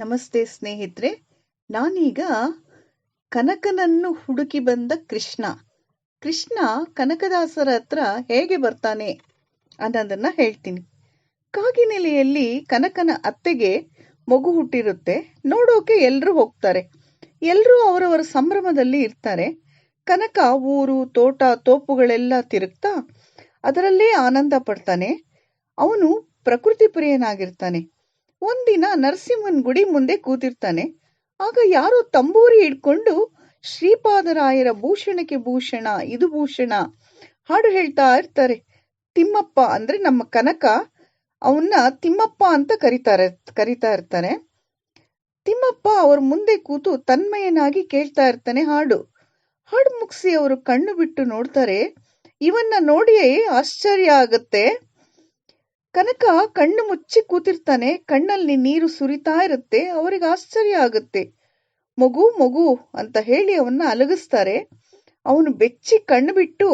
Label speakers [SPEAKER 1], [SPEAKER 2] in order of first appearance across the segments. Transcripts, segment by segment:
[SPEAKER 1] ನಮಸ್ತೆ ಸ್ನೇಹಿತರೆ. ನಾನೀಗ ಕನಕನನ್ನು ಹುಡುಕಿ ಬಂದ ಕೃಷ್ಣ. ಕೃಷ್ಣ ಕನಕದಾಸರ ಹತ್ರ ಹೇಗೆ ಬರ್ತಾನೆ ಅನ್ನೋದನ್ನ ಹೇಳ್ತೀನಿ. ಕಾಗಿನೆಲೆಯಲ್ಲಿ ಕನಕನ ಅತ್ತೆಗೆ ಮಗು ಹುಟ್ಟಿರುತ್ತೆ. ನೋಡೋಕೆ ಎಲ್ಲರೂ ಹೋಗ್ತಾರೆ. ಎಲ್ಲರೂ ಅವರವರ ಸಂಭ್ರಮದಲ್ಲಿ ಇರ್ತಾರೆ. ಕನಕ ಊರು, ತೋಟ, ತೋಪುಗಳೆಲ್ಲ ತಿರುಗ್ತಾ ಅದರಲ್ಲೇ ಆನಂದ ಪಡ್ತಾನೆ. ಅವನು ಪ್ರಕೃತಿ ಪ್ರಿಯನಾಗಿರ್ತಾನೆ. ಒಂದಿನ ನರಸಿಂಹನ್ ಗುಡಿ ಮುಂದೆ ಕೂತಿರ್ತಾನೆ. ಆಗ ಯಾರೋ ತಂಬೂರಿ ಹಿಡ್ಕೊಂಡು, ಶ್ರೀಪಾದರಾಯರ ಭೂಷಣಕ್ಕೆ ಭೂಷಣ, ಇದು ಭೂಷಣ, ಹಾಡು ಹೇಳ್ತಾ ಇರ್ತಾರೆ. ತಿಮ್ಮಪ್ಪ ಅಂದ್ರೆ ನಮ್ಮ ಕನಕ, ಅವನ್ನ ತಿಮ್ಮಪ್ಪ ಅಂತ ಕರೀತಾರೆ, ಕರೀತಾ ಇರ್ತಾನೆ. ತಿಮ್ಮಪ್ಪ ಅವ್ರ ಮುಂದೆ ಕೂತು ತನ್ಮಯನಾಗಿ ಕೇಳ್ತಾ ಇರ್ತಾನೆ ಹಾಡು. ಹಾಡು ಮುಗಿಸಿ ಅವರು ಕಣ್ಣು ಬಿಟ್ಟು ನೋಡ್ತಾರೆ, ಇವನ್ನ ನೋಡಿಯೇ ಆಶ್ಚರ್ಯ ಆಗತ್ತೆ. ಕನಕ ಕಣ್ಣು ಮುಚ್ಚಿ ಕೂತಿರ್ತಾನೆ, ಕಣ್ಣಲ್ಲಿ ನೀರು ಸುರಿತಾ ಇರುತ್ತೆ, ಅವರಿಗೆ ಆಶ್ಚರ್ಯ ಆಗುತ್ತೆ. ಮಗು ಮಗು ಅಂತ ಹೇಳಿ ಅವನ್ನ ಅಲಗಿಸ್ತಾರೆ. ಅವನು ಬೆಚ್ಚಿ ಕಣ್ಣು ಬಿಟ್ಟು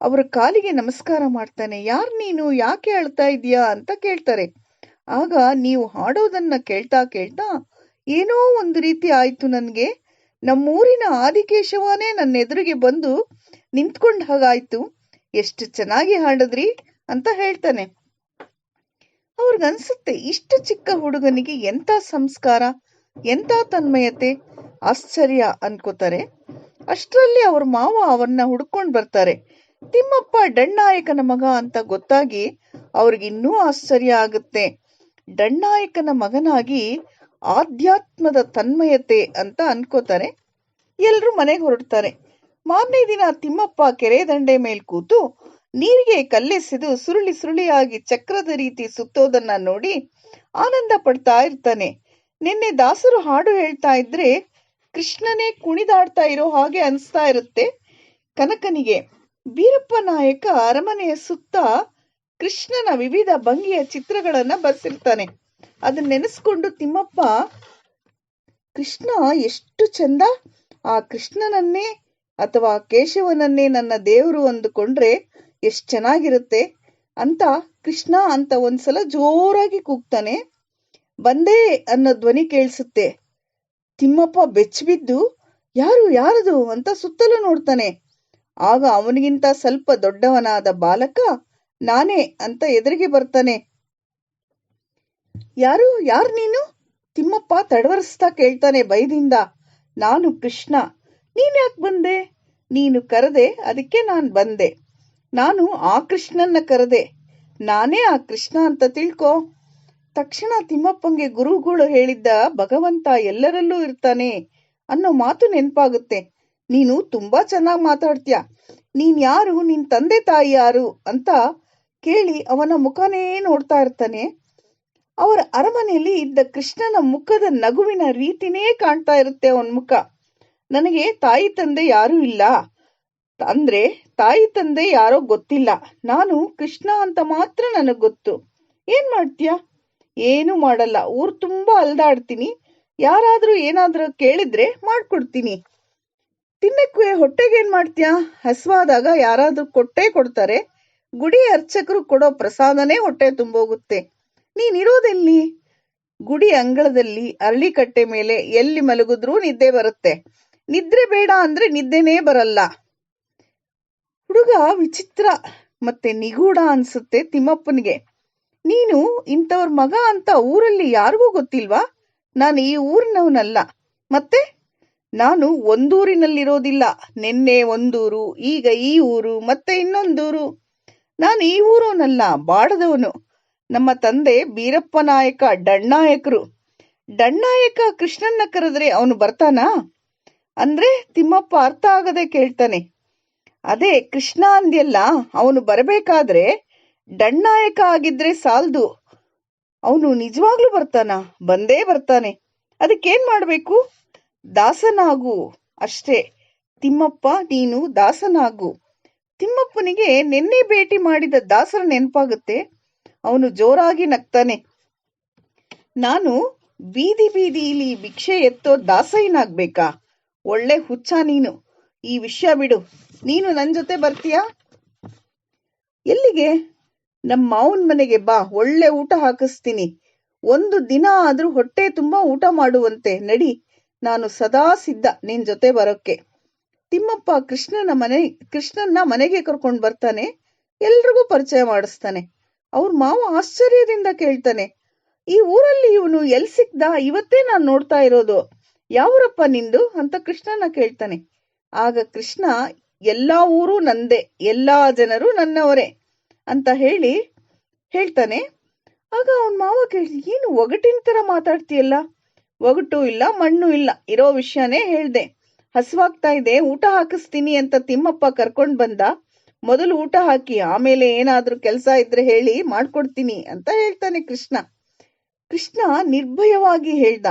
[SPEAKER 1] ಅವರ ಕಾಲಿಗೆ ನಮಸ್ಕಾರ ಮಾಡ್ತಾನೆ. ಯಾರ್ ನೀನು? ಯಾಕೆ ಅಳ್ತಾ ಇದೀಯಾ ಅಂತ ಕೇಳ್ತಾರೆ. ಆಗ ನೀವು ಹಾಡೋದನ್ನ ಕೇಳ್ತಾ ಕೇಳ್ತಾ ಏನೋ ಒಂದು ರೀತಿ ಆಯ್ತು ನನ್ಗೆ. ನಮ್ಮೂರಿನ ಆದಿಕೇಶವನೇ ನನ್ನ ಎದುರಿಗೆ ಬಂದು ನಿಂತ್ಕೊಂಡ್ ಹಾಗಾಯ್ತು. ಎಷ್ಟು ಚೆನ್ನಾಗಿ ಹಾಡಿದ್ರಿ ಅಂತ ಹೇಳ್ತಾನೆ. ಅವ್ರಿಗನ್ಸುತ್ತೆ ಇಷ್ಟು ಚಿಕ್ಕ ಹುಡುಗನಿಗೆ ಎಂತ ಸಂಸ್ಕಾರ ಎಂತ ತನ್ಮಯತೆ, ಆಶ್ಚರ್ಯ ಅನ್ಕೋತಾರೆ. ಅಷ್ಟರಲ್ಲಿ ಅವ್ರ ಮಾವ ಅವನ್ನ ಹುಡ್ಕೊಂಡ್ ಬರ್ತಾರೆ. ತಿಮ್ಮಪ್ಪ ಡಣ್ಣಾಯಕನ ಮಗ ಅಂತ ಗೊತ್ತಾಗಿ ಅವ್ರಿಗಿನ್ನೂ ಆಶ್ಚರ್ಯ ಆಗುತ್ತೆ. ಡಣ್ಣಾಯಕನ ಮಗನಾಗಿ ಆಧ್ಯಾತ್ಮದ ತನ್ಮಯತೆ ಅಂತ ಅನ್ಕೋತಾರೆ. ಎಲ್ರೂ ಮನೆಗೆ ಹೊರಡ್ತಾರೆ. ಮಾರನೇ ದಿನ ತಿಮ್ಮಪ್ಪ ಕೆರೆ ದಂಡೆ ಮೇಲ್ ಕೂತು ನೀರಿಗೆ ಕಲ್ಲೆಸೆದು ಸುರುಳಿ ಸುರುಳಿಯಾಗಿ ಚಕ್ರದ ರೀತಿ ಸುತ್ತೋದನ್ನ ನೋಡಿ ಆನಂದ ಪಡ್ತಾ ಇರ್ತಾನೆ. ನಿನ್ನೆ ದಾಸರು ಹಾಡು ಹೇಳ್ತಾ ಇದ್ರೆ ಕೃಷ್ಣನೇ ಕುಣಿದಾಡ್ತಾ ಇರೋ ಹಾಗೆ ಅನಿಸ್ತಾ ಇರುತ್ತೆ. ಕನಕನಿಗೆ, ಬೀರಪ್ಪ ನಾಯಕ ಅರಮನೆಯ ಸುತ್ತ ಕೃಷ್ಣನ ವಿವಿಧ ಭಂಗಿಯ ಚಿತ್ರಗಳನ್ನ ಬರ್ಸಿರ್ತಾನೆ. ಅದನ್ನ ನೆನೆಸ್ಕೊಂಡು ತಿಮ್ಮಪ್ಪ, ಕೃಷ್ಣ ಎಷ್ಟು ಚಂದ. ಆ ಕೃಷ್ಣನನ್ನೇ ಅಥವಾ ಕೇಶವನನ್ನೇ ನನ್ನ ದೇವರು ಅಂದುಕೊಂಡ್ರೆ ಎಷ್ಟ್ ಚೆನ್ನಾಗಿರುತ್ತೆ ಅಂತ ಕೃಷ್ಣ ಅಂತ ಒಂದ್ಸಲ ಜೋರಾಗಿ ಕೂಗ್ತಾನೆ. ಬಂದೇ ಅನ್ನೋ ಧ್ವನಿ ಕೇಳಿಸುತ್ತೆ. ತಿಮ್ಮಪ್ಪ ಬೆಚ್ಚಿಬಿದ್ದು, ಯಾರು, ಯಾರದು? ಅಂತ ಸುತ್ತಲೂ ನೋಡ್ತಾನೆ. ಆಗ ಅವನಿಗಿಂತ ಸ್ವಲ್ಪ ದೊಡ್ಡವನಾದ ಬಾಲಕ ನಾನೇ ಅಂತ ಎದುರಿಗೆ ಬರ್ತಾನೆ. ಯಾರು ಯಾರು ನೀನು? ತಿಮ್ಮಪ್ಪ ತಡವರಿಸ್ತಾ ಕೇಳ್ತಾನೆ ಭಯದಿಂದ. ನಾನು ಕೃಷ್ಣ. ನೀನ್ ಯಾಕೆ ಬಂದೆ? ನೀನು ಕರೆದೆ, ಅದಕ್ಕೆ ನಾನು ಬಂದೆ. ನಾನು ಆ ಕೃಷ್ಣನ್ನ ಕರೆದೆ. ನಾನೇ ಆ ಕೃಷ್ಣ ಅಂತ ತಿಳ್ಕೋ. ತಕ್ಷಣ ತಿಮ್ಮಪ್ಪಂಗೆ ಗುರುಗಳು ಹೇಳಿದ್ದ ಭಗವಂತ ಎಲ್ಲರಲ್ಲೂ ಇರ್ತಾನೆ ಅನ್ನೋ ಮಾತು ನೆನಪಾಗುತ್ತೆ. ನೀನು ತುಂಬಾ ಚೆನ್ನಾಗಿ ಮಾತಾಡ್ತೀಯ. ನೀನ್ ಯಾರು? ನಿನ್ ತಂದೆ ತಾಯಿ ಯಾರು? ಅಂತ ಕೇಳಿ ಅವನ ಮುಖನೇ ನೋಡ್ತಾ ಇರ್ತಾನೆ. ಅವರ ಅರಮನೆಯಲ್ಲಿ ಇದ್ದ ಕೃಷ್ಣನ ಮುಖದ ನಗುವಿನ ರೀತಿನೇ ಕಾಣ್ತಾ ಇರುತ್ತೆ ಅವನ ಮುಖ. ನನಗೆ ತಾಯಿ ತಂದೆ ಯಾರೂ ಇಲ್ಲ. ಅಂದ್ರೆ ತಾಯಿ ತಂದೆ ಯಾರೋ ಗೊತ್ತಿಲ್ಲ. ನಾನು ಕೃಷ್ಣ ಅಂತ ಮಾತ್ರ ನನಗ್ ಗೊತ್ತು. ಏನ್ ಮಾಡ್ತೀಯ? ಏನು ಮಾಡಲ್ಲ. ಊರ್ ತುಂಬಾ ಅಲ್ದಾಡ್ತೀನಿ. ಯಾರಾದ್ರೂ ಏನಾದ್ರೂ ಕೇಳಿದ್ರೆ ಮಾಡ್ಕೊಡ್ತೀನಿ. ತಿನ್ನಕ್ಕೆ ಹೊಟ್ಟೆಗೆ ಏನ್ ಮಾಡ್ತೀಯ? ಹಸ್ವಾದಾಗ ಯಾರಾದ್ರೂ ಕೊಟ್ಟೆ ಕೊಡ್ತಾರೆ. ಗುಡಿ ಅರ್ಚಕರು ಕೊಡೋ ಪ್ರಸಾದನೇ ಹೊಟ್ಟೆ ತುಂಬೋಗುತ್ತೆ. ನೀನಿರೋದೆಲ್ಲಿ ಗುಡಿ ಅಂಗಳದಲ್ಲಿ ಅರಳಿಕಟ್ಟೆ ಮೇಲೆ ಎಲ್ಲಿ ಮಲಗಿದ್ರೂ ನಿದ್ದೆ ಬರುತ್ತೆ. ನಿದ್ರೆ ಬೇಡ ಅಂದ್ರೆ ನಿದ್ದೆನೇ ಬರಲ್ಲ. ಹುಡುಗ ವಿಚಿತ್ರ ಮತ್ತೆ ನಿಗೂಢ ಅನ್ಸುತ್ತೆ ತಿಮ್ಮಪ್ಪನಿಗೆ. ನೀನು ಇಂಥವ್ರ ಮಗ ಅಂತ ಊರಲ್ಲಿ ಯಾರಿಗೂ ಗೊತ್ತಿಲ್ವಾ? ನಾನು ಈ ಊರಿನವನಲ್ಲ. ಮತ್ತೆ? ನಾನು ಒಂದೂರಿನಲ್ಲಿರೋದಿಲ್ಲ. ನಿನ್ನೆ ಒಂದೂರು, ಈಗ ಈ ಊರು, ಮತ್ತೆ ಇನ್ನೊಂದೂರು. ನಾನು ಈ ಊರವನಲ್ಲ ಬಾಡದವನು ನಮ್ಮ ತಂದೆ ಬೀರಪ್ಪ ನಾಯಕ, ಡಣ್ಣಾಯಕರು. ಡಣ್ಣಾಯಕ ಕೃಷ್ಣನ್ನ ಕರೆದ್ರೆ ಅವನು ಬರ್ತಾನಾ? ಅಂದ್ರೆ ತಿಮ್ಮಪ್ಪ ಅರ್ಥ ಆಗದೆ ಕೇಳ್ತಾನೆ. ಅದೇ ಕೃಷ್ಣ ಅಂದ್ಯಲ್ಲ, ಅವನು ಬರಬೇಕಾದ್ರೆ ಡಣ್ಣಾಯಕ ಆಗಿದ್ರೆ ಸಾಲ್ದು. ಅವನು ನಿಜವಾಗ್ಲೂ ಬರ್ತಾನ? ಬಂದೇ ಬರ್ತಾನೆ. ಅದಕ್ಕೇನ್ ಮಾಡ್ಬೇಕು? ದಾಸನಾಗು ಅಷ್ಟೇ. ತಿಮ್ಮಪ್ಪ, ನೀನು ದಾಸನಾಗು. ತಿಮ್ಮಪ್ಪನಿಗೆ ನಿನ್ನೆ ಭೇಟಿ ಮಾಡಿದ ದಾಸರ ನೆನಪಾಗುತ್ತೆ. ಅವನು ಜೋರಾಗಿ ನಗ್ತಾನೆ. ನಾನು ಬೀದಿ ಬೀದಿಲಿ ಭಿಕ್ಷೆ ಎತ್ತೋ ದಾಸಯ್ಯನಾಗ್ಬೇಕಾ? ಒಳ್ಳೆ ಹುಚ್ಚ ನೀನು. ಈ ವಿಷಯ ಬಿಡು. ನೀನು ನನ್ ಜೊತೆ ಬರ್ತೀಯಾ? ಎಲ್ಲಿಗೆ? ನಮ್ಮ ಮಾವನ್ ಮನೆಗೆ ಬಾ, ಒಳ್ಳೆ ಊಟ ಹಾಕಿಸ್ತೀನಿ. ಒಂದು ದಿನ ಆದ್ರೂ ಹೊಟ್ಟೆ ತುಂಬಾ ಊಟ ಮಾಡುವಂತೆ, ನಡಿ. ನಾನು ಸದಾ ಸಿದ್ಧ ನಿನ್ ಜೊತೆ ಬರೋಕ್ಕೆ. ತಿಮ್ಮಪ್ಪ ಕೃಷ್ಣನ ಮನೆ, ಕೃಷ್ಣನ್ನ ಮನೆಗೆ ಕರ್ಕೊಂಡು ಬರ್ತಾನೆ, ಎಲ್ರಿಗೂ ಪರಿಚಯ ಮಾಡಿಸ್ತಾನೆ. ಅವ್ರ ಮಾವ ಆಶ್ಚರ್ಯದಿಂದ ಕೇಳ್ತಾನೆ, ಈ ಊರಲ್ಲಿ ಇವನು ಎಲ್ ಸಿಕ್ದ? ಇವತ್ತೇ ನಾನ್ ನೋಡ್ತಾ ಇರೋದು. ಯಾವರಪ್ಪ ನಿಂದು? ಅಂತ ಕೃಷ್ಣನ ಕೇಳ್ತಾನೆ. ಆಗ ಕೃಷ್ಣ ಎಲ್ಲಾ ಊರು ನಂದೇ, ಎಲ್ಲ ಜನರು ನನ್ನವರೇ ಅಂತ ಹೇಳಿ ಹೇಳ್ತಾನೆ. ಆಗ ಅವನ್ ಮಾವ ಕೇಳಿ ಏನು ಒಗಟಿನ ತರ ಮಾತಾಡ್ತೀಯಲ್ಲ? ಒಗಟು ಇಲ್ಲ, ಮಣ್ಣು ಇಲ್ಲ, ಇರೋ ವಿಷಯನೇ ಹೇಳ್ದೆ. ಹಸುವಾಗ್ತಾ ಇದೆ, ಊಟ ಹಾಕಿಸ್ತೀನಿ ಅಂತ ತಿಮ್ಮಪ್ಪ ಕರ್ಕೊಂಡ್ ಬಂದ. ಮೊದಲು ಊಟ ಹಾಕಿ, ಆಮೇಲೆ ಏನಾದ್ರೂ ಕೆಲಸ ಇದ್ರೆ ಹೇಳಿ ಮಾಡ್ಕೊಡ್ತೀನಿ ಅಂತ ಹೇಳ್ತಾನೆ ಕೃಷ್ಣ. ಕೃಷ್ಣ ನಿರ್ಭಯವಾಗಿ ಹೇಳ್ದ,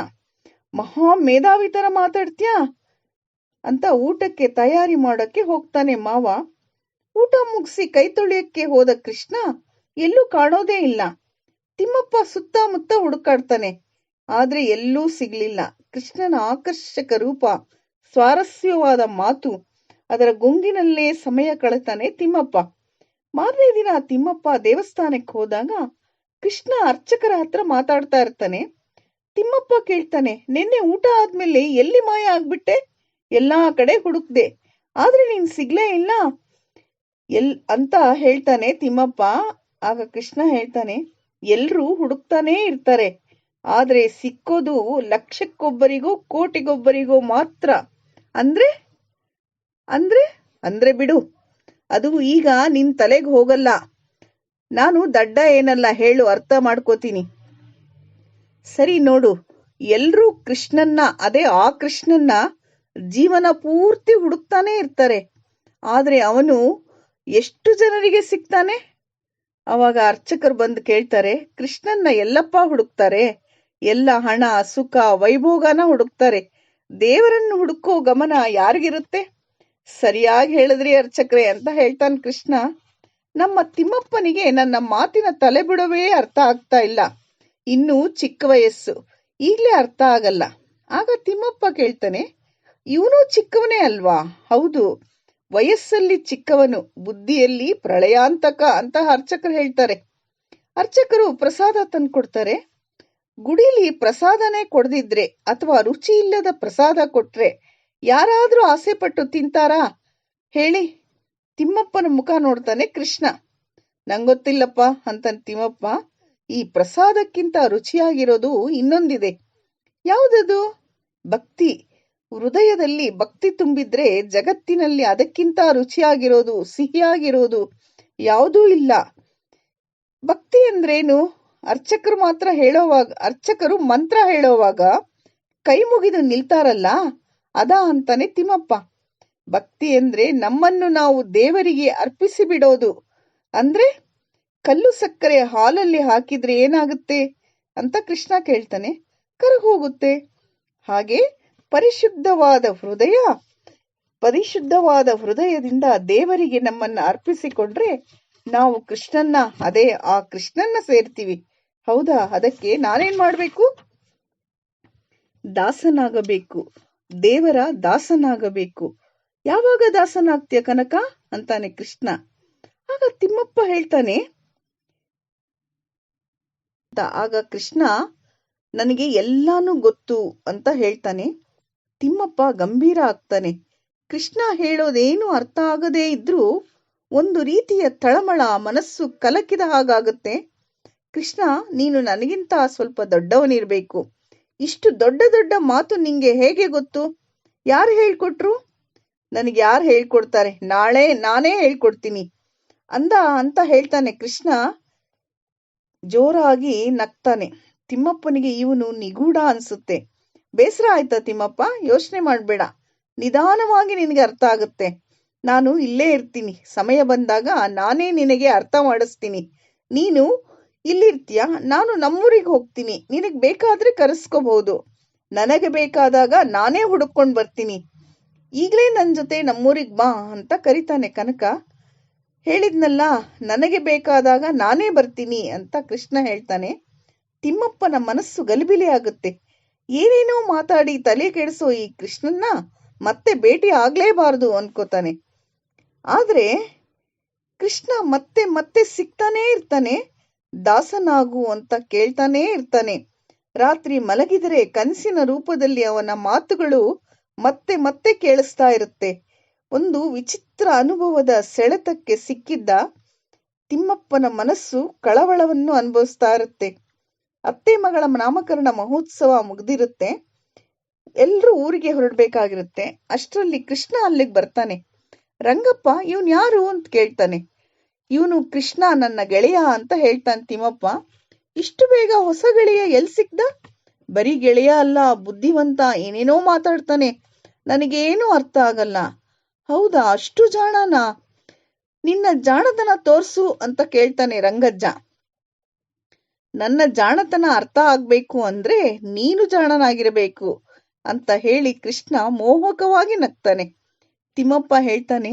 [SPEAKER 1] ಮಹಾ ಮೇಧಾವಿ ತರ ಮಾತಾಡ್ತೀಯಾ? ಅಂತ ಊಟಕ್ಕೆ ತಯಾರಿ ಮಾಡೋಕ್ಕೆ ಹೋಗ್ತಾನೆ ಮಾವ. ಊಟ ಮುಗಿಸಿ ಕೈ ತೊಳೆಯಕ್ಕೆ ಹೋದ ಕೃಷ್ಣ ಎಲ್ಲೂ ಕಾಣೋದೇ ಇಲ್ಲ. ತಿಮ್ಮಪ್ಪ ಸುತ್ತಮುತ್ತ ಹುಡುಕಾಡ್ತಾನೆ. ಆದ್ರೆ ಎಲ್ಲೂ ಸಿಗ್ಲಿಲ್ಲ. ಕೃಷ್ಣನ ಆಕರ್ಷಕ ರೂಪ, ಸ್ವಾರಸ್ಯವಾದ ಮಾತು, ಅದರ ಗುಂಗಿನಲ್ಲೇ ಸಮಯ ಕಳೆತಾನೆ ತಿಮ್ಮಪ್ಪ. ಮಾರನೇ ದಿನ ತಿಮ್ಮಪ್ಪ ದೇವಸ್ಥಾನಕ್ಕೆ ಹೋದಾಗ ಕೃಷ್ಣ ಅರ್ಚಕರ ಹತ್ರ ಮಾತಾಡ್ತಾ ಇರ್ತಾನೆ. ತಿಮ್ಮಪ್ಪ ಕೇಳ್ತಾನೆ, ನಿನ್ನೆ ಊಟ ಆದ್ಮೇಲೆ ಎಲ್ಲಿ ಮಾಯ ಆಗ್ಬಿಟ್ಟೆ? ಎಲ್ಲಾ ಕಡೆ ಹುಡುಕ್ದೆ. ಆದ್ರೆ ನೀನ್ ಸಿಗ್ಲೇ ಇಲ್ಲ. ಎಲ್ ಅಂತ ಹೇಳ್ತಾನೆ ತಿಮ್ಮಪ್ಪ. ಆಗ ಕೃಷ್ಣ ಹೇಳ್ತಾನೆ ಎಲ್ಲರೂ ಹುಡುಕ್ತಾನೇ ಇರ್ತಾರೆ. ಆದ್ರೆ ಸಿಕ್ಕೋದು ಲಕ್ಷಕ್ಕೊಬ್ಬರಿಗೋ ಕೋಟಿಗೊಬ್ಬರಿಗೋ ಮಾತ್ರ. ಅಂದ್ರೆ? ಅಂದ್ರೆ? ಅಂದ್ರೆ ಬಿಡು. ಅದು ಈಗ ನಿನ್ ತಲೆಗೆ ಹೋಗಲ್ಲ. ನಾನು ದಡ್ಡ ಏನಲ್ಲ ಹೇಳು, ಅರ್ಥ ಮಾಡ್ಕೋತೀನಿ. ಸರಿ ನೋಡು, ಎಲ್ರೂ ಕೃಷ್ಣನ್ನ, ಅದೇ ಆ ಕೃಷ್ಣನ್ನ ಜೀವನ ಪೂರ್ತಿ ಹುಡುಕ್ತಾನೆ ಇರ್ತಾರೆ. ಆದ್ರೆ ಅವನು ಎಷ್ಟು ಜನರಿಗೆ ಸಿಗ್ತಾನೆ? ಅವಾಗ ಅರ್ಚಕರು ಬಂದು ಕೇಳ್ತಾರೆ, ಕೃಷ್ಣನ್ನ ಎಲ್ಲಪ್ಪ ಹುಡುಕ್ತಾರೆ? ಎಲ್ಲ ಹಣ, ಸುಖ, ವೈಭೋಗನ ಹುಡುಕ್ತಾರೆ? ದೇವರನ್ನು ಹುಡುಕೋ ಗಮನ ಯಾರಿಗಿರುತ್ತೆ? ಸರಿಯಾಗಿ ಹೇಳಿದ್ರಿ ಅರ್ಚಕ್ರೆ, ಅಂತ ಹೇಳ್ತಾನೆ ಕೃಷ್ಣ. ನಮ್ಮ ತಿಮ್ಮಪ್ಪನಿಗೆ ನನ್ನ ಮಾತಿನ ತಲೆ ಬಿಡವೇ ಅರ್ಥ ಆಗ್ತಾ ಇಲ್ಲ. ಇನ್ನೂ ಚಿಕ್ಕ ವಯಸ್ಸು. ಈಗ್ಲೇ ಅರ್ಥ ಆಗಲ್ಲ. ಆಗ ತಿಮ್ಮಪ್ಪ ಕೇಳ್ತಾನೆ ಇವನು ಚಿಕ್ಕವನೇ ಅಲ್ವಾ? ಹೌದು. ವಯಸ್ಸಲ್ಲಿ ಚಿಕ್ಕವನು, ಬುದ್ಧಿಯಲ್ಲಿ ಪ್ರಳಯಾಂತಕ ಅಂತ ಅರ್ಚಕರು ಹೇಳ್ತಾರೆ. ಅರ್ಚಕರು ಪ್ರಸಾದ ತಂದ್ಕೊಡ್ತಾರೆ. ಗುಡಿಲಿ ಪ್ರಸಾದನೇ ಕೊಡದಿದ್ರೆ ಅಥವಾ ರುಚಿ ಇಲ್ಲದ ಪ್ರಸಾದ ಕೊಟ್ರೆ ಯಾರಾದ್ರೂ ಆಸೆ ಪಟ್ಟು ತಿಂತಾರಾ? ಹೇಳಿ. ತಿಮ್ಮಪ್ಪನ ಮುಖ ನೋಡ್ತಾನೆ ಕೃಷ್ಣ. ನಂಗೊತ್ತಿಲ್ಲಪ್ಪ ಅಂತ ತಿಮ್ಮಪ್ಪ, ಈ ಪ್ರಸಾದಕ್ಕಿಂತ ರುಚಿಯಾಗಿರೋದು ಇನ್ನೊಂದಿದೆ. ಯಾವುದದು? ಭಕ್ತಿ. ಹೃದಯದಲ್ಲಿ ಭಕ್ತಿ ತುಂಬಿದ್ರೆ ಜಗತ್ತಿನಲ್ಲಿ ಅದಕ್ಕಿಂತ ರುಚಿಯಾಗಿರೋದು, ಸಿಹಿಯಾಗಿರೋದು ಯಾವುದೂ ಇಲ್ಲ. ಭಕ್ತಿ ಅಂದ್ರೇನು? ಅರ್ಚಕರು ಮಾತ್ರ ಹೇಳೋವಾಗ, ಅರ್ಚಕರು ಮಂತ್ರ ಹೇಳೋವಾಗ ಕೈ ಮುಗಿದು ನಿಲ್ತಾರಲ್ಲ? ಅದ ಅಂತಾನೆ ತಿಮ್ಮಪ್ಪ. ಭಕ್ತಿ ಅಂದ್ರೆ ನಮ್ಮನ್ನು ನಾವು ದೇವರಿಗೆ ಅರ್ಪಿಸಿ ಬಿಡೋದು ಅಂದ್ರೆ ಕಲ್ಲು ಸಕ್ಕರೆ ಹಾಲಲ್ಲಿ ಹಾಕಿದ್ರೆ ಏನಾಗುತ್ತೆ ಅಂತ ಕೃಷ್ಣ ಕೇಳ್ತಾನೆ. ಕರಗೋಗುತ್ತೆ. ಹಾಗೆ ಪರಿಶುದ್ಧವಾದ ಹೃದಯ, ಪರಿಶುದ್ಧವಾದ ಹೃದಯದಿಂದ ದೇವರಿಗೆ ನಮ್ಮನ್ನ ಅರ್ಪಿಸಿಕೊಂಡ್ರೆ ನಾವು ಕೃಷ್ಣನ್ನ, ಅದೇ ಆ ಕೃಷ್ಣನ್ನ ಸೇರ್ತೀವಿ. ಹೌದಾ? ಅದಕ್ಕೆ ನಾನೇನ್ ಮಾಡ್ಬೇಕು? ದಾಸನಾಗಬೇಕು. ದೇವರ ದಾಸನಾಗಬೇಕು. ಯಾವಾಗ ದಾಸನಾಗ್ತೀಯ ಕನಕ? ಅಂತಾನೆ ಕೃಷ್ಣ. ಆಗ ತಿಮ್ಮಪ್ಪ ಹೇಳ್ತಾನೆ, ಆಗ ಕೃಷ್ಣ, ನನಗೆ ಎಲ್ಲಾನು ಗೊತ್ತು ಅಂತ ಹೇಳ್ತಾನೆ. ತಿಮ್ಮಪ್ಪ ಗಂಭೀರ ಆಗ್ತಾನೆ. ಕೃಷ್ಣ ಹೇಳೋದೇನು ಅರ್ಥ ಆಗದೇ ಇದ್ರೂ ಒಂದು ರೀತಿಯ ತಳಮಳ ಮನಸ್ಸು ಕಲಕಿದ ಹಾಗಾಗುತ್ತೆ. ಕೃಷ್ಣ, ನೀನು ನನಗಿಂತ ಸ್ವಲ್ಪ ದೊಡ್ಡವನಿರ್ಬೇಕು. ಇಷ್ಟು ದೊಡ್ಡ ದೊಡ್ಡ ಮಾತು ನಿಂಗೆ ಹೇಗೆ ಗೊತ್ತು? ಯಾರು ಹೇಳ್ಕೊಟ್ರು? ನನಗೆ ಯಾರು ಹೇಳ್ಕೊಡ್ತಾರೆ? ನಾಳೆ ನಾನೇ ಹೇಳ್ಕೊಡ್ತೀನಿ. ಅಂದ ಅಂತ ಹೇಳ್ತಾನೆ ಕೃಷ್ಣ. ಜೋರಾಗಿ ನಗ್ತಾನೆ. ತಿಮ್ಮಪ್ಪನಿಗೆ ಇವನು ನಿಗೂಢ ಅನ್ಸುತ್ತೆ. ಬೇಸರ ಆಯ್ತಾ ತಿಮ್ಮಪ್ಪ? ಯೋಚನೆ ಮಾಡ್ಬೇಡ. ನಿಧಾನವಾಗಿ ನಿನಗೆ ಅರ್ಥ ಆಗುತ್ತೆ. ನಾನು ಇಲ್ಲೇ ಇರ್ತೀನಿ. ಸಮಯ ಬಂದಾಗ ನಾನೇ ನಿನಗೆ ಅರ್ಥ ಮಾಡಿಸ್ತೀನಿ. ನೀನು ಇಲ್ಲಿರ್ತೀಯ? ನಾನು ನಮ್ಮೂರಿಗೆ ಹೋಗ್ತೀನಿ. ನಿನಗೆ ಬೇಕಾದ್ರೆ ಕರೆಸ್ಕೋಬಹುದು ನನಗೆ ಬೇಕಾದಾಗ ನಾನೇ ಹುಡುಕೊಂಡು ಬರ್ತೀನಿ. ಈಗಲೇ ನನ್ನ ಜೊತೆ ನಮ್ಮೂರಿಗೆ ಬಾ ಅಂತ ಕರಿತಾನೆ ಕನಕ. ಹೇಳಿದ್ನಲ್ಲ, ನನಗೆ ಬೇಕಾದಾಗ ನಾನೇ ಬರ್ತೀನಿ ಅಂತ ಕೃಷ್ಣ ಹೇಳ್ತಾನೆ. ತಿಮ್ಮಪ್ಪನ ಮನಸ್ಸು ಗಲಿಬಿಲಿ ಆಗುತ್ತೆ. ಏನೇನೋ ಮಾತಾಡಿ ತಲೆ ಕೆಡಿಸೋ ಈ ಕೃಷ್ಣನ್ನ ಮತ್ತೆ ಭೇಟಿ ಆಗ್ಲೇಬಾರದು ಅನ್ಕೋತಾನೆ. ಆದ್ರೆ ಕೃಷ್ಣ ಮತ್ತೆ ಮತ್ತೆ ಸಿಗ್ತಾನೇ ಇರ್ತಾನೆ, ದಾಸನಾಗು ಅಂತ ಕೇಳ್ತಾನೇ ಇರ್ತಾನೆ. ರಾತ್ರಿ ಮಲಗಿದರೆ ಕನಸಿನ ರೂಪದಲ್ಲಿ ಅವನ ಮಾತುಗಳು ಮತ್ತೆ ಮತ್ತೆ ಕೇಳಿಸ್ತಾ ಇರುತ್ತೆ. ಒಂದು ವಿಚಿತ್ರ ಅನುಭವದ ಸೆಳೆತಕ್ಕೆ ಸಿಕ್ಕಿದ್ದ ತಿಮ್ಮಪ್ಪನ ಮನಸ್ಸು ಕಳವಳವನ್ನು ಅನುಭವಿಸ್ತಾ ಇರುತ್ತೆ. ಅತ್ತೆ ಮಗಳ ನಾಮಕರಣ ಮಹೋತ್ಸವ ಮುಗ್ದಿರುತ್ತೆ. ಎಲ್ರೂ ಊರಿಗೆ ಹೊರಡ್ಬೇಕಾಗಿರುತ್ತೆ. ಅಷ್ಟರಲ್ಲಿ ಕೃಷ್ಣ ಅಲ್ಲಿಗೆ ಬರ್ತಾನೆ. ರಂಗಪ್ಪ, ಇವನ್ ಯಾರು? ಅಂತ ಕೇಳ್ತಾನೆ. ಇವನು ಕೃಷ್ಣ, ನನ್ನ ಗೆಳೆಯ ಅಂತ ಹೇಳ್ತಾನೆ ತಿಮ್ಮಪ್ಪ. ಇಷ್ಟು ಬೇಗ ಹೊಸ ಗೆಳೆಯ ಎಲ್ ಸಿಕ್ದ? ಬರೀ ಗೆಳೆಯ ಅಲ್ಲ, ಬುದ್ಧಿವಂತ, ಏನೇನೋ ಮಾತಾಡ್ತಾನೆ. ನನಗೇನು ಅರ್ಥ ಆಗಲ್ಲ. ಹೌದಾ, ಅಷ್ಟು ಜಾಣನಾ? ನಿನ್ನ ಜಾಣತನ ತೋರ್ಸು ಅಂತ ಕೇಳ್ತಾನೆ ರಂಗಜ್ಜ. ನನ್ನ ಜಾಣತನ ಅರ್ಥ ಆಗ್ಬೇಕು ಅಂದ್ರೆ ನೀನು ಜಾಣನಾಗಿರಬೇಕು ಅಂತ ಹೇಳಿ ಕೃಷ್ಣ ಮೋಹಕವಾಗಿ ನಗ್ತಾನೆ. ತಿಮ್ಮಪ್ಪ ಹೇಳ್ತಾನೆ,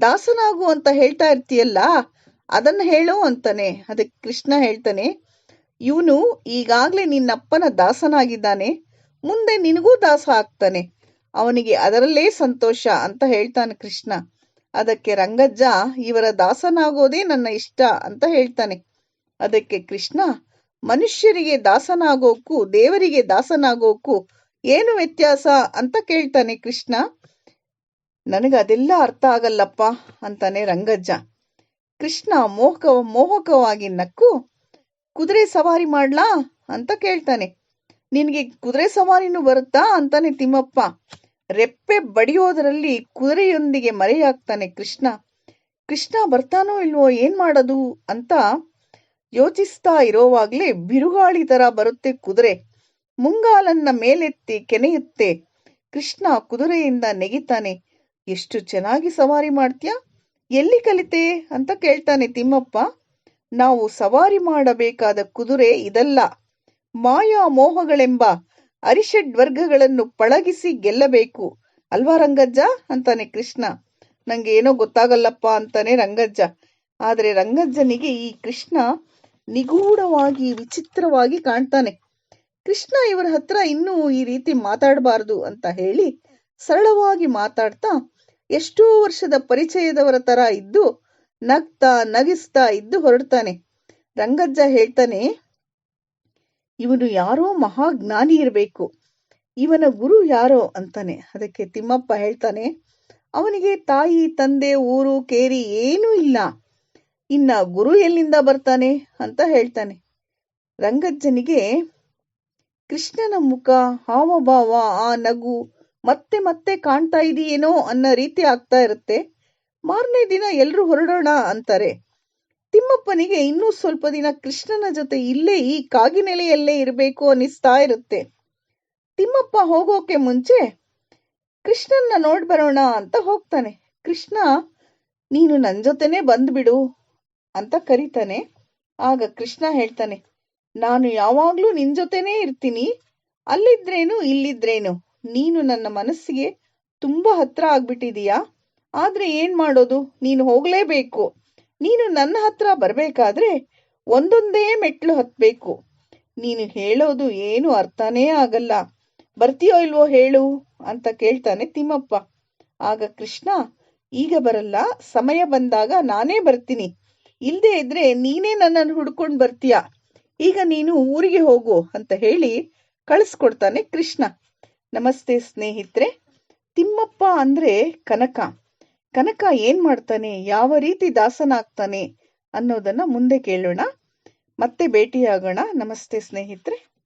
[SPEAKER 1] ದಾಸನಾಗು ಅಂತ ಹೇಳ್ತಾ ಇರ್ತೀಯಲ್ಲ, ಅದನ್ನ ಹೇಳು ಅಂತಾನೆ. ಅದಕ್ಕೆ ಕೃಷ್ಣ ಹೇಳ್ತಾನೆ, ಇವನು ಈಗಾಗ್ಲೇ ನಿನ್ನಪ್ಪನ ದಾಸನಾಗಿದ್ದಾನೆ, ಮುಂದೆ ನಿನಗೂ ದಾಸ ಆಗ್ತಾನೆ, ಅವನಿಗೆ ಅದರಲ್ಲೇ ಸಂತೋಷ ಅಂತ ಹೇಳ್ತಾನೆ ಕೃಷ್ಣ. ಅದಕ್ಕೆ ರಂಗಜ್ಜ, ಇವರ ದಾಸನಾಗೋದೇ ನನ್ನ ಇಷ್ಟ ಅಂತ ಹೇಳ್ತಾನೆ. ಅದಕ್ಕೆ ಕೃಷ್ಣ ಮನುಷ್ಯರಿಗೆ ದಾಸನಾಗೋಕ್ಕೂ ದೇವರಿಗೆ ದಾಸನಾಗೋಕ್ಕೂ ಏನು ವ್ಯತ್ಯಾಸ ಅಂತ ಕೇಳ್ತಾನೆ ಕೃಷ್ಣ. ನನಗೆ ಅದೆಲ್ಲ ಅರ್ಥ ಆಗಲ್ಲಪ್ಪ ಅಂತಾನೆ ರಂಗಜ್ಜ. ಕೃಷ್ಣ ಮೋಹಕ, ಮೋಹಕವಾಗಿ ನಕ್ಕು, ಕುದುರೆ ಸವಾರಿ ಮಾಡ್ಲಾ? ಅಂತ ಕೇಳ್ತಾನೆ. ನಿನಗೆ ಕುದುರೆ ಸವಾರಿನೂ ಬರುತ್ತಾ? ಅಂತಾನೆ ತಿಮ್ಮಪ್ಪ. ರೆಪ್ಪೆ ಬಡಿಯೋದರಲ್ಲಿ ಕುದುರೆಯೊಂದಿಗೆ ಮರೆಯಾಗ್ತಾನೆ ಕೃಷ್ಣ. ಕೃಷ್ಣ ಬರ್ತಾನೋ ಇಲ್ವೋ, ಏನ್ ಮಾಡೋದು? ಅಂತ ಯೋಚಿಸ್ತಾ ಇರೋವಾಗ್ಲೇ ಬಿರುಗಾಳಿ ತರ ಬರುತ್ತೆ ಕುದುರೆ. ಮುಂಗಾಲನ್ನ ಮೇಲೆತ್ತಿ ಕೆನೆಯುತ್ತೆ. ಕೃಷ್ಣ ಕುದುರೆಯಿಂದ ನೆಗಿತಾನೆ, ಎಷ್ಟು ಚೆನ್ನಾಗಿ ಸವಾರಿ ಮಾಡ್ತೀಯ? ಎಲ್ಲಿ ಕಲಿತೆ? ಅಂತ ಕೇಳ್ತಾನೆ ತಿಮ್ಮಪ್ಪ. ನಾವು ಸವಾರಿ ಮಾಡಬೇಕಾದ ಕುದುರೆ ಇದಲ್ಲ. ಮಾಯಾ ಮೋಹಗಳೆಂಬ ಅರಿಷಡ್ ವರ್ಗಗಳನ್ನು ಪಳಗಿಸಿ ಗೆಲ್ಲಬೇಕು. ಅಲ್ವಾ ರಂಗಜ್ಜ? ಅಂತಾನೆ ಕೃಷ್ಣ. ನಂಗೆ ಏನೋ ಗೊತ್ತಾಗಲ್ಲಪ್ಪ ಅಂತಾನೆ ರಂಗಜ್ಜ. ಆದ್ರೆ ರಂಗಜ್ಜನಿಗೆ ಈ ಕೃಷ್ಣ ನಿಗೂಢವಾಗಿ, ವಿಚಿತ್ರವಾಗಿ ಕಾಣ್ತಾನೆ. ಕೃಷ್ಣ ಇವರ ಹತ್ರ ಇನ್ನೂ ಈ ರೀತಿ ಮಾತಾಡಬಾರದು ಅಂತ ಹೇಳಿ ಸರಳವಾಗಿ ಮಾತಾಡ್ತಾ ಎಷ್ಟೋ ವರ್ಷದ ಪರಿಚಯದವರ ತರ ಇದ್ದು ನಗ್ತಾ, ನಗಿಸ್ತಾ ಇದ್ದು ಹೊರಡ್ತಾನೆ. ರಂಗಜ್ಜ ಹೇಳ್ತಾನೆ, ಇವನು ಯಾರೋ ಮಹಾಜ್ಞಾನಿ ಇರಬೇಕು. ಇವನ ಗುರು ಯಾರೋ? ಅಂತಾನೆ. ಅದಕ್ಕೆ ತಿಮ್ಮಪ್ಪ ಹೇಳ್ತಾನೆ, ಅವನಿಗೆ ತಾಯಿ, ತಂದೆ, ಊರು, ಕೇರಿ ಏನೂ ಇಲ್ಲ. ಇನ್ನ ಗುರು ಎಲ್ಲಿಂದ ಬರ್ತಾನೆ ಅಂತ ಹೇಳ್ತಾನೆ. ರಂಗಜ್ಜನಿಗೆ ಕೃಷ್ಣನ ಮುಖ, ಹಾವಭಾವ, ಆ ನಗು ಮತ್ತೆ ಮತ್ತೆ ಕಾಣ್ತಾ ಇದೆಯೇನೋ ಅನ್ನೋ ರೀತಿ ಆಗ್ತಾ ಇರುತ್ತೆ. ಮಾರನೇ ದಿನ ಎಲ್ಲರೂ ಹೊರಡೋಣ ಅಂತಾರೆ. ತಿಮ್ಮಪ್ಪನಿಗೆ ಇನ್ನೂ ಸ್ವಲ್ಪ ದಿನ ಕೃಷ್ಣನ ಜೊತೆ ಇಲ್ಲೇ ಈ ಕಾಗಿನೆಲೆಯಲ್ಲೇ ಇರಬೇಕು ಅನ್ನಿಸ್ತಾ ಇರುತ್ತೆ. ತಿಮ್ಮಪ್ಪ ಹೋಗೋಕೆ ಮುಂಚೆ ಕೃಷ್ಣನ್ನ ನೋಡ್ಬರೋಣ ಅಂತ ಹೋಗ್ತಾನೆ. ಕೃಷ್ಣ, ನೀನು ನನ್ನ ಜೊತೆನೆ ಬಂದ್ಬಿಡು. ಅಂತ ಕರೀತಾನೆ. ಆಗ ಕೃಷ್ಣ ಹೇಳ್ತಾನೆ, ನಾನು ಯಾವಾಗ್ಲೂ ನಿನ್ ಜೊತೆನೇ ಇರ್ತೀನಿ. ಅಲ್ಲಿದ್ರೇನು, ಇಲ್ಲಿದ್ರೇನು? ನೀನು ನನ್ನ ಮನಸ್ಸಿಗೆ ತುಂಬಾ ಹತ್ರ ಆಗ್ಬಿಟ್ಟಿದೀಯಾ? ಆದ್ರೆ ಏನ್ ಮಾಡೋದು? ನೀನು ಹೋಗ್ಲೇಬೇಕು. ನೀನು ನನ್ನ ಹತ್ರ ಬರ್ಬೇಕಾದ್ರೆ ಒಂದೊಂದೇ ಮೆಟ್ಲು ಹತ್ಬೇಕು. ನೀನು ಹೇಳೋದು ಏನು ಅರ್ಥನೇ ಆಗಲ್ಲ. ಬರ್ತೀಯೋ ಇಲ್ವೋ ಹೇಳು ಅಂತ ಕೇಳ್ತಾನೆ ತಿಮ್ಮಪ್ಪ. ಆಗ ಕೃಷ್ಣ, ಈಗ ಬರಲ್ಲ, ಸಮಯ ಬಂದಾಗ ನಾನೇ ಬರ್ತೀನಿ. ಇಲ್ದೇ ಇದ್ರೆ ನೀನೇ ನನ್ನನ್ನು ಹುಡ್ಕೊಂಡು ಬರ್ತೀಯ? ಈಗ ನೀನು ಊರಿಗೆ ಹೋಗು ಅಂತ ಹೇಳಿ ಕಳಿಸ್ಕೊಡ್ತಾನೆ ಕೃಷ್ಣ. ನಮಸ್ತೆ ಸ್ನೇಹಿತರೆ. ತಿಮ್ಮಪ್ಪ ಅಂದ್ರೆ ಕನಕ. ಕನಕ ಏನ್ ಮಾಡ್ತಾನೆ? ಯಾವ ರೀತಿ ದಾಸನಾಗ್ತಾನೆ ಅನ್ನೋದನ್ನ ಮುಂದೆ ಕೇಳೋಣ. ಮತ್ತೆ ಭೇಟಿಯಾಗೋಣ. ನಮಸ್ತೆ ಸ್ನೇಹಿತರೆ.